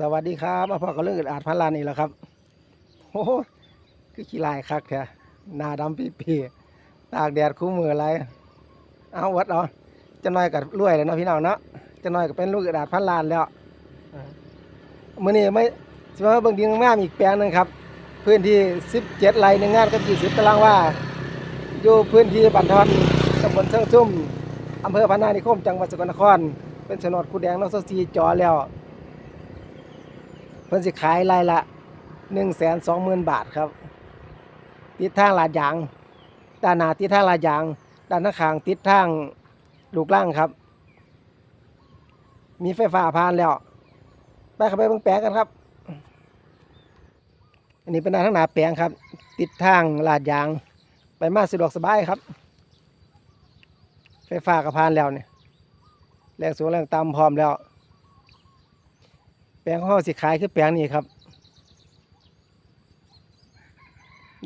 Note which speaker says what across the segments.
Speaker 1: สวัสดีครับมาพอกับเรื่องอึดอัดพันลานอีกแล้วครับโอ้โหคือขี้ลายคักแท้หน้าดำปีปีตากแดดคู่มืออะไรเอาวัดเอาจะน้อยกับรวยเลยเนาะพี่น้องเนาะจะน้อยก็เป็นลูกอึดอัดพันลานแล้วมื่อนี้ไม่สมมติว่าบางทีงามอีกแปลงหนึ่งครับ พื้นที่ 17ไร่ในงานก็20ตารางว่า อยู่พื้นที่บันทอนตำบลเชิงซุ่มอำเภอพนานิคมจังหวัดสกลนคร เป็นโฉนดคูแดงนอกซีจอแล้ว พิ่นสิขายรายละหนึ่งแสนสองหมื่นบาทครับ ติดทางลาดยางด้านหน้าติดทางลาดยางด้านข้าขางติดทางลูกล่างครับ มีไฟฟ้าผ่านแล้ว ไปเข้าไปเบิ่งแปลงกันครับ อันนี้เป็นด้านข้างหน้าแปลงครับ ติดทางลาดยาง ไปมาสะดวกสบายครับ ไฟฟ้าก็ผ่านแล้วเนี่ยแรงสูงแรงต่ำพร้อมแล้ว แปลงของเขาสิขายคือแปลงนี้ครับ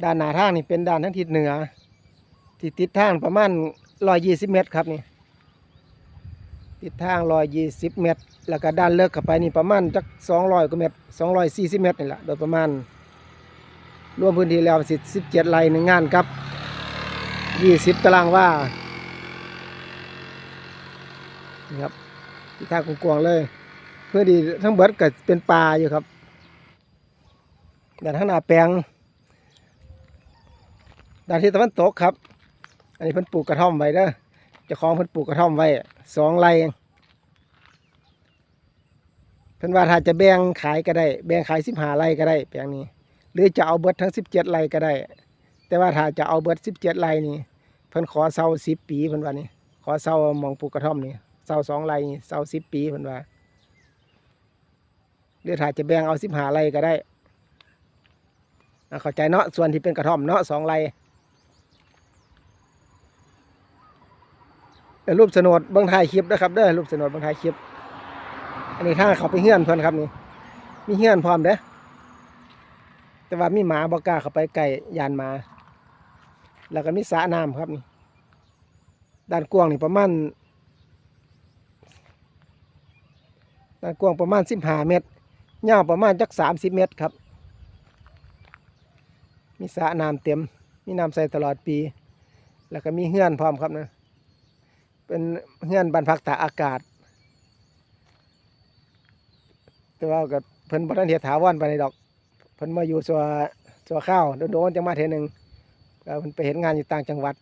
Speaker 1: ด้านหน้าทางนี่เป็นด้านทางทิศเหนือที่ติดทางประมาณร้อยยี่สิบเมตรครับนี่ ติดทางร้อยยี่สิบเมตร แล้วก็ด้านเลิกเข้าไปนี่ประมาณจักสองร้อยกว่าเมตรสองร้อยสี่สิบเมตรนี่แหละโดยประมาณรวมพื้นที่แล้วสิสิบเจ็ดไร่หนึ่งงานครับยี่สิบตารางว่านี่ครับทิศทางกว้างเลย เพื่อดีทั้งเบิดก็เป็นปลาอยู่ครับด้านข้างหน้าแปลงด้านที่ตะวันตกครับ อันนี้เพิ่นปลูกกระท่อมไว้เด้อเจ้าของเพิ่นปลูกกระท่อมไว้สองไร่เพิ่นว่าถ้าจะแบ่งขายก็ได้ แบ่งขายสิบห้าไร่ก็ได้ แปลงนี้ หรือจะเอาเบิดทั้งสิบเจ็ดไร่ก็ได้ แต่ว่าถ้าจะเอาเบิดสิบเจ็ดไร่นี่เพิ่นขอเซาสิบปีเพิ่นว่านี่ขอเซาหมองปลูกกระท่อมนี่เซาสองไร่นี่เซาสิบปีเพิ่นว่า รือถ้าจะแบ่งเอาสิบหาไรก็ได้เข้าใจเนาะส่วนที่เป็นกระท่อมเนาะสองไร่รูปโฉนดบางถ่ายคลิปนะครับเด้อรูปโฉนดบางถ่ายคลิป อันนี้ทางเขาไปเฮือนเพิ่นครับนี่มีเฮือนพร้อมเด้อแต่ว่ามีหมาบอกล้าเข้าไปใกล้ยานมา แล้วก็มีสระน้ำครับนี่ด้านกว้างนี่ประมาณด้านกว้างประมาณสิบห้าเมตร ยาวประมาณจักสามสิบเมตรครับ มีสระน้ำเต็ม มีน้ำใสตลอดปี แล้วก็มีเฮือนพร้อมครับนะ เป็นเฮือนบรรพักตากอากาศ แต่ว่ากับเพิ่นบ่ทันเฮ็ดถาวรไปานใดดอก เพิ่นมาอยู่สัวสัวข้าวโดนๆจังมาเทอหนึงแล้วเพิ่นไปเห็นงานอยู่ต่างจังหวัด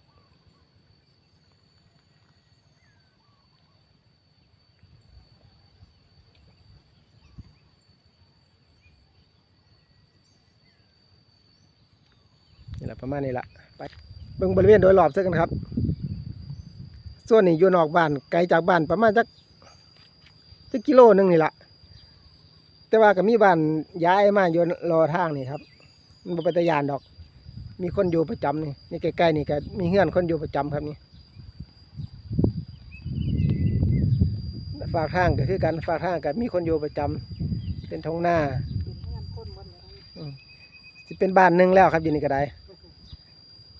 Speaker 1: นี่แหละ ประมาณนี้ละไปเบิ่งบริเวณโดยรอบซะกันครับ ส่วนนี้อยู่นอกบ้านไกลจากบ้านประมาณจักจักกิโลนึงนี่ละแต่ว่าก็มีบ้านย้ายมาอยู่รอทางนี่ครับ มันเป็นตะยานดอก มีคนอยู่ประจำนี่นี่ใกล้ๆนี่ก็มีเฮือนคนอยู่ประจำครับนี่ฝากทางก็คือกันฝากทางก็มีคนอยู่ประจำเป็นทงหน้าสิเป็นบ้านหนึ่งแล้วครับยู่นี่ก็ได้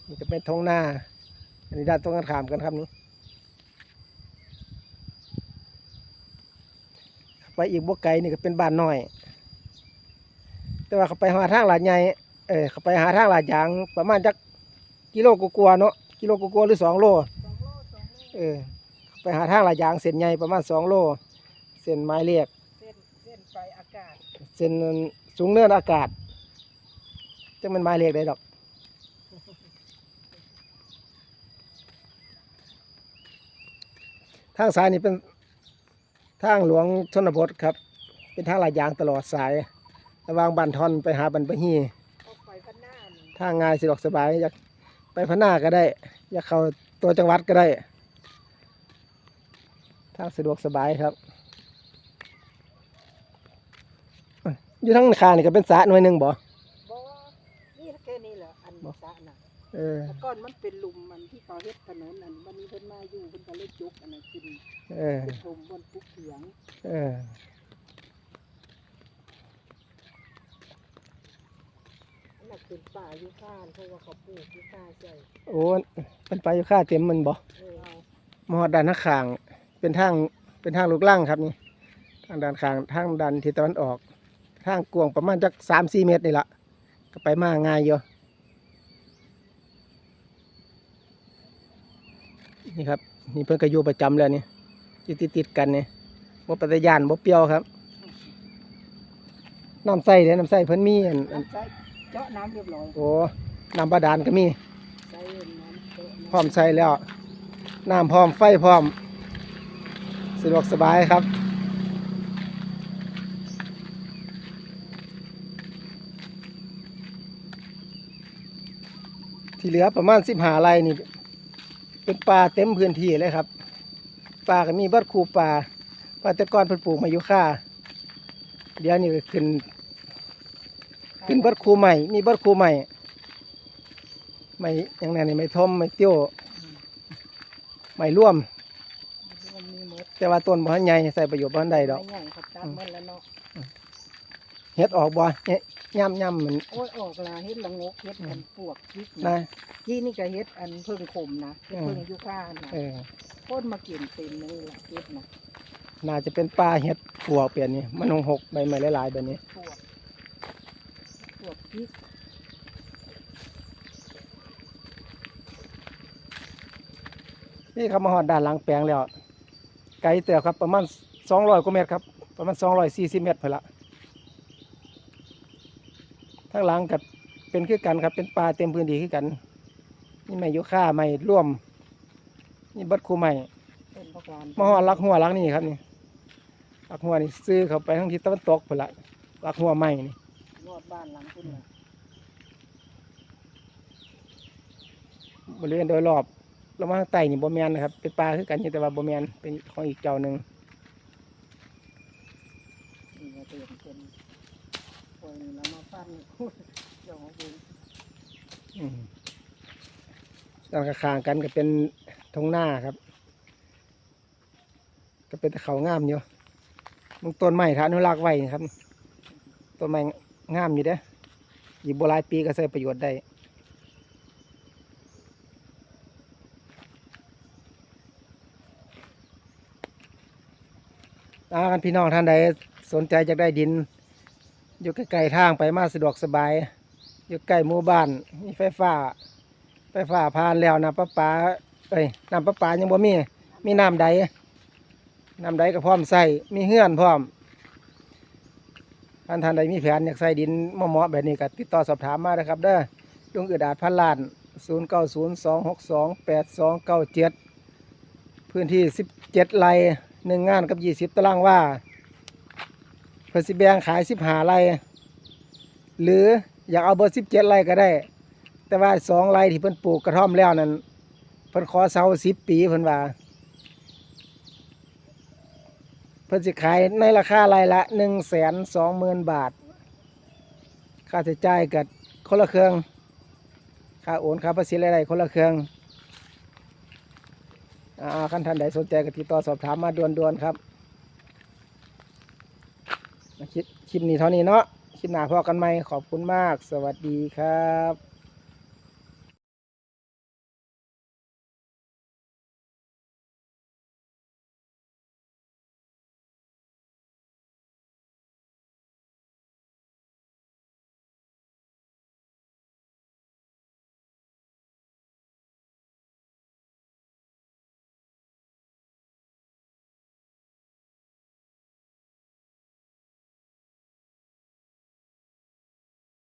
Speaker 1: นี่จะเป็นทงหน้า อันนี้ด้านตรงกันข้ามกันครับนี่ไปอีกบวกไกลนี่ก็เป็นบ้านน้อย แต่ว่าเขาไปหาทางลาดใหญ่เออเขาไปหาทางลาดยางประมาณจักกิโลกว่าๆเนาะกิโลกว่าๆหรือสองโลเออเขาไปหาทางลาดยางเส้นใหญ่ประมาณสองโลเส้นไม้เรียก
Speaker 2: เส้นเส้นไฟอากาศ
Speaker 1: เส้นสูงเนินอากาศจังมันไม้เรียกได้ดอก ทางซ้ายนี่เป็นทางหลวงชนบทครับ เป็นทางลาดยางตลอดสาย ระหว่างบันทอนไปหาบันปะฮีทางง่ายสะดวกสบายอยากไปพะนาก็ได้ อยากเข้าตัวจังหวัดก็ได้ ทางสะดวกสบายครับ อยู่ทางคานี่ก็เป็นสระหน่วยหนึ่งบ่
Speaker 2: บ่นี่แค่นี้แหละอันสระน่ะ
Speaker 1: เออ
Speaker 2: แต่ก่อนมันเป็นหลุมมันที่เขาเฮ็ดถนนอันวันนี้เพิ่นมาอยู่เพิ่นก็เลยจุกอันนั้นกิน
Speaker 1: เออ
Speaker 2: เป็นหลุมบนปุกเถียง
Speaker 1: เออ
Speaker 2: อันนั้นเป็นป่าอยู่ข้านเพราะว่าเขาปลูกอยู่ข้าใช่
Speaker 1: โอ้มันไปอยู่ค่าเต็มมันบ่
Speaker 2: เออ
Speaker 1: มอดด้านหน้าข้าง เป็นทาง เป็นทางลูกล่างครับนี่ ทางด้านข้าง ทางด้านทิศตะวันออก ทางกวางประมาณจักสามสี่เมตรนี่ละก็ไปมาง่ายอยู่ นี่ครับ นี่เพิ่นก็อยู่ประจำแล้วนี่อยู่ติดติดๆกันนี่บ่ปฏิยานบ่เปรี้ยวครับน้ำใส่เด้น้ำใส่เพิ่นมีอันอัน
Speaker 2: น้ำใส่เจาะน้ำเรียบร้อย
Speaker 1: โอ้น้ำบาดาลก็มี
Speaker 2: ใส่น้ำเจาะน้ำ
Speaker 1: พร้อมใส่แล้วน้ำพร้อมไฟพร้อมสะดวกสบายครับที่เหลือประมาณสิบหาไร่นี่ เป็นป่าเต็มพื้นที่เลยครับป่าก็มีเบัดคูป่าป่าแต่ก่อนเพิ่นปลูกมายุค่าเดี๋ยวนี้ก็ขึ้น ขึ้นเบัดคูใหม่ มีเบัดคูใหม่ไม่อย่างนั้นนี่ไม่ทมไม่เตี้ยวไม่ร่วม
Speaker 2: มันมีหมด
Speaker 1: แต่ว่าต้นบ่ทันใหญ่ใส่ประโยชน์บ่ทันใดดอก
Speaker 2: ไม่ใหญ่เขาตัดหมันแล้วเนาะ
Speaker 1: เฮ็ดออกบ่เฮ็ดย่ำย่ำมัน
Speaker 2: โอ้ยออกลาเฮ็ดละงกเฮ็ดกันปวกพริก
Speaker 1: นะ
Speaker 2: ยี่นี่ก็เฮ็ดอันเพิ่งขมนะเฮ็ด
Speaker 1: อืม
Speaker 2: เพิ่งยุค่านะ
Speaker 1: เออ
Speaker 2: โคตรมาเก็บเต็มเลยล่ะเฮ็ดนะ
Speaker 1: น่าจะเป็นป่าเฮ็ดปวกเปลี่ยนนี่มันหงหกใบไม้หลายๆแบบนี้
Speaker 2: ปวกปวกพริก
Speaker 1: นี่ครับมาฮอดด้านหลังแปลงแล้ว ไกลเติบครับประมาณ200กว่าเมตรครับประมาณ240เมตรพุ่นละ ทางหลังกับเป็นคือกันครับ เป็นป่าเต็มพื้นที่คือกัน นี่ไม้ยุค่าไม้ร่วม นี่เบัดคูใหม่
Speaker 2: เป็นพวกลาน
Speaker 1: มาฮอดลักหัวลักนี่ครับนี่ลักหัวนี่ซื้อเข้าไปทางทิศตะวันตกพุ่นละลักหัวใหม่นี่
Speaker 2: รอดบ้านหลังคุณน่ะ
Speaker 1: บริเวณโดยรอบลงมาทางใต้นี่บ่แมนนะครับ เป็นปลาคือกันอยู่แต่ว่าบ่แมนเป็นของอีกเจ้าหนึ่ง
Speaker 2: นี่ก็เตรียมเป็นโอ้ย นี่เรามาปั้นเจ้าของคุณ
Speaker 1: อืมด้านข้างๆกันก็เป็นทงหน้าครับ ก็เป็นตะเขางามอยู่มึงต้นไม้ถ้านุรักษ์ไว้ครับต้นไม้งามอยู่เด้ออยู่โบราณปีก็ใช้ประโยชน์ได้อากันพี่น้องท่านใดสนใจจะได้ดิน อยู่ใกล้ๆทางไปมาสะดวกสบาย อยู่ใกล้หมู่บ้านมีไฟฟ้า ไฟฟ้าผ่านแล้วน้ำประปาเอ้ยน้ำประปายังบ่มี มีน้ำใดน้ำใดก็พร้อมใส่มีเฮือนพร้อมท่านท่านใดมีแผนอยากใส่ดินเหมาะแบบนี้ก็ติดต่อสอบถามมาเลยครับเด้อลุงอึดอาดพันล้าน 0 9 0 2 6 2 8 2 9 7 พื้นที่ 17 ไร่หนึ่งงานกับ 20 ตารางว่า พิ่นสิแบ่งขาย15ไร่หรืออยากเอาเบอร์17ไร่ก็ได้ แต่ว่าสองไร่ที่เพิ่นปลูกกระท่อมแล้วนั้นเพิ่นขอเสา10ปีเพิ่นว่าเพิ่นสิขายในราคาไร่ละ1 2 0 0 0 0บาท ค่าใช้จ่ายกับคนละเครื่อง ค่าโอนค่าภาษีอะไรคนละเครื่องอ่าคันท่านใดสนใจก็ติดต่อสอบถามมาด่วนๆครับ คลิปนี้เท่านี้เนาะคลิปหน้าพอกันไหมขอบคุณมาก สวัสดีครับ